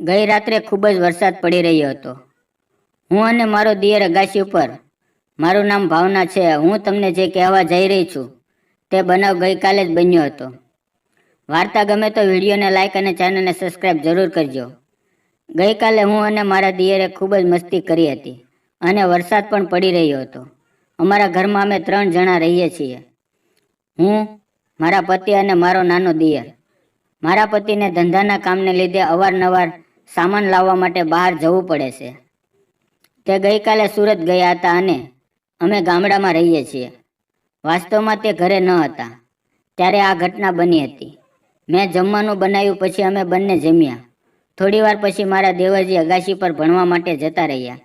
ગઈ રાત્રે ખૂબ જ વરસાદ પડી રહ્યો હતો. હું અને મારો દિયર અગાશી ઉપર, મારું નામ ભાવના છે, હું તમને જે કહેવા જઈ રહી છું, તે બનાવ ગઈકાલે જ બન્યો હતો. વાર્તા ગમે તો વિડીયોને લાઇક અને ચેનલને સબસ્ક્રાઈબ જરૂર કરજો. ગઈકાલે હું અને મારા દિયરે ખૂબ જ મસ્તી કરી હતી અને વરસાદ પણ પડી રહ્યો હતો. અમારા ઘરમાં અમે ત્રણ જણા રહીએ છીએ. હું, મારા પતિ અને મારો નાનો દિયર. મારા પતિને ધંધાના કામને લીધે અવારનવાર સામાન લાવવા માટે બહાર જવું પડે છે. તે ગઈકાલે સુરત ગયા હતા અને અમે ગામડામાં રહીએ છીએ. વાસ્તવમાં તે ઘરે ન હતા. ત્યારે આ ઘટના બની હતી. મેં જમવાનું બનાવ્યું પછી અમે બંને જમ્યા. થોડીવાર પછી મારા દેવરજી અગાશી પર ભણવા માટે જતા રહ્યા.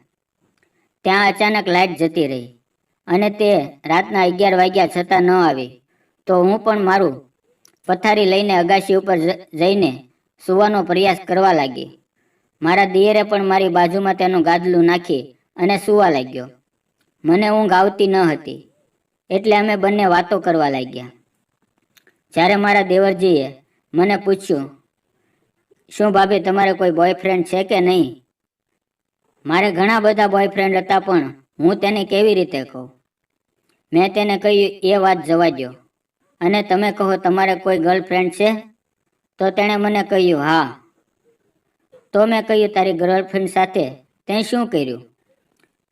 ત્યાં અચાનક લાઇટ જતી રહી અને તે રાતના અગિયાર વાગ્યા છતાં ન આવી. તો હું પણ મારું પથારી લઈને અગાશી ઉપર જઈને સુવાનો પ્રયાસ કરવા લાગી. મારા દિયરે પણ મારી બાજુમાં તેનું ગાદલું નાખી અને સૂવા લાગ્યો. મને ઊંઘ આવતી ન હતી, એટલે અમે બંને વાતો કરવા લાગ્યા. જ્યારે મારા દેવરજીએ મને પૂછ્યું, શું ભાભી તમારે કોઈ બોયફ્રેન્ડ છે કે નહીં? મારે ઘણા બધા બોયફ્રેન્ડ હતા, પણ હું તેને કેવી રીતે કહું? મેં તેને કહ્યું એ વાત જવા દ્યો. અને તમે કહો, તમારે કોઈ ગર્લફ્રેન્ડ છે? તો તેણે મને કહ્યું, હા. તો મેં કહ્યું, તારી ગર્લફ્રેન્ડ સાથે તે શું કર્યું?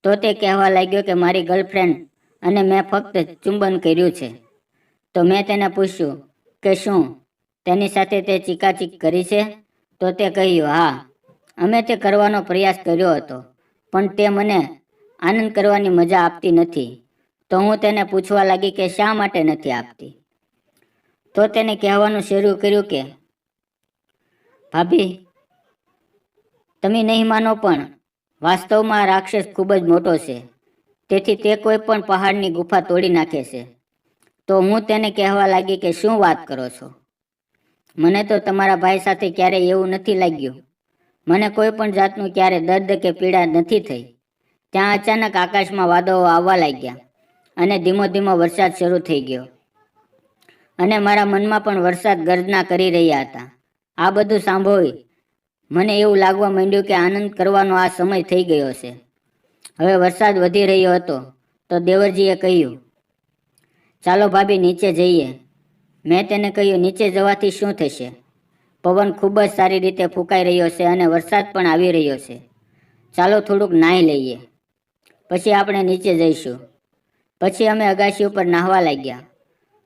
તો તે કહેવા લાગ્યો કે, મારી ગર્લફ્રેન્ડ અને મેં ફક્ત ચુંબન કર્યું છે. તો મેં તેને પૂછ્યું કે, શું તેની સાથે તે ચીકાચીક કરી છે? તો તે કહ્યું, હા, અમે તે કરવાનો પ્રયાસ કર્યો હતો, પણ તે મને આનંદ કરવાની મજા આપતી નથી. તો હું તેને પૂછવા લાગી કે, શા માટે નથી આપતી? તો તેને કહેવાનું શરૂ કર્યું કે, ભાભી તમે નહીં માનો પણ, વાસ્તવમાં રાક્ષસ ખૂબ જ મોટો છે. તેથી તે કોઈ પણ પહાડની ગુફા તોડી નાખે છે. તો હું તેને કહેવા લાગી કે શું વાત કરો છો? મને તો તમારા ભાઈ સાથે ક્યારેય એવું નથી લાગ્યું. મને કોઈ પણ જાતનું ક્યારે દર્દ કે પીડા નથી થઈ. ત્યાં અચાનક આકાશમાં વાદળો આવવા લાગ્યા અને ધીમો ધીમો વરસાદ શરૂ થઈ ગયો. અને મારા મનમાં પણ વરસાદ ગર્જના કરી રહ્યા હતા. આ બધું સાંભળી મને એવું લાગવા માંડ્યું કે આનંદ કરવાનો આ સમય થઈ ગયો છે. હવે વરસાદ વધી રહ્યો હતો, તો દેવરજીએ કહ્યું, ચાલો ભાભી, નીચે જઈએ. મેં તેને કહ્યું, નીચે જવાથી શું થશે? પવન ખૂબ જ સારી રીતે ફૂંકાઈ રહ્યો છે અને વરસાદ પણ આવી રહ્યો છે. ચાલો થોડુંક નાહી લઈએ. પછી આપણે નીચે જઈશું. પછી અમે અગાશી ઉપર નાહવા લાગ્યા.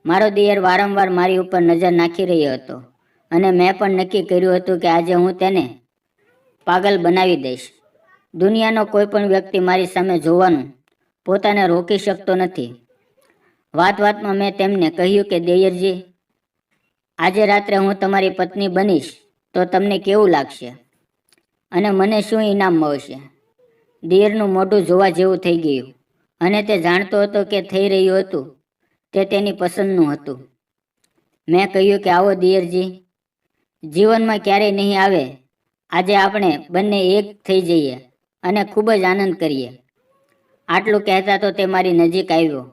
મારો દિયર વારંવાર મારી ઉપર નજર નાખી રહ્યો હતો. અને મેં પણ નક્કી કર્યું હતું કે આજે હું તેને પાગલ બનાવી દઈશ. દુનિયાનો કોઈ પણ વ્યક્તિ મારી સામે જોવાનું પોતાને રોકી શકતો નથી. વાત વાતમાં મેં તેમને કહ્યું કે, દેયરજી, આજે રાત્રે હું તમારી પત્ની બનીશ તો તમને કેવું લાગશે? અને મને શું ઇનામ મળશે? દિયરનું મોઢું જોવા જેવું થઈ ગયું અને તે જાણતો હતો કે થઈ રહ્યું હતું તે તેની પસંદનું હતું. મેં કહ્યું કે, આવો દિયરજી જીવનમાં ક્યારેય નહીં આવે. આજે આપણે બંને એક થઈ જઈએ અને ખૂબ જ આનંદ કરીએ. આટલું કહેતા તો તે મારી નજીક આવ્યો.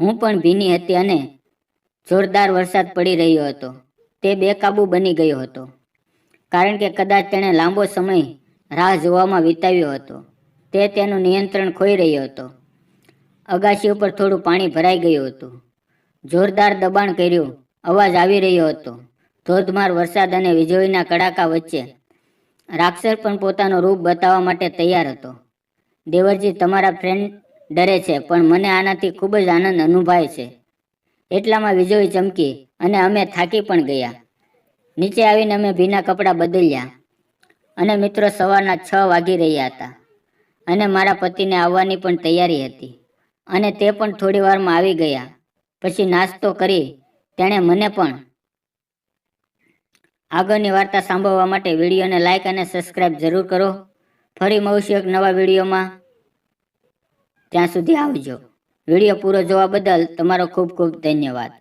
હું પણ ભીની હતી અને જોરદાર વરસાદ પડી રહ્યો હતો. તે બેકાબુ બની ગયો હતો. કારણ કે કદાચ તેણે લાંબો સમય રાહ જોવામાં વિતાવ્યો હતો. તે તેનું નિયંત્રણ ખોઈ રહ્યો હતો. અગાશી ઉપર થોડું પાણી ભરાઈ ગયું હતું. જોરદાર દબાણ કર્યું. અવાજ આવી રહ્યો હતો. ધોધમાર વરસાદ અને વીજળીના કડાકા વચ્ચે. રાક્ષસ પણ પોતાનો રૂપ બતાવવા માટે તૈયાર હતો. દેવરજી, તમારા ફ્રેન્ડ ડરે છે, પણ મને આનાથી ખૂબ જ આનંદ અનુભવાય છે. એટલામાં વીજળી ચમકી અને અમે થાકી પણ ગયા. નીચે આવીને અમે ભીના કપડાં બદલ્યા અને મિત્રો સવારના છ વાગી રહ્યા હતા અને મારા પતિને આવવાની પણ તૈયારી હતી અને તે પણ થોડી વારમાં આવી ગયા. પછી નાસ્તો કરી, તેણે મને પણ આગળની વાર્તા સાંભળવા માટે વિડીયોને લાઇક અને સબસ્ક્રાઈબ જરૂર કરો. ફરી મળશું એક નવા વિડીયોમાં. ત્યાં સુધી આવજો. વીડિયો પૂરો જોવા બદલ તમારો ખૂબ ખૂબ ધન્યવાદ.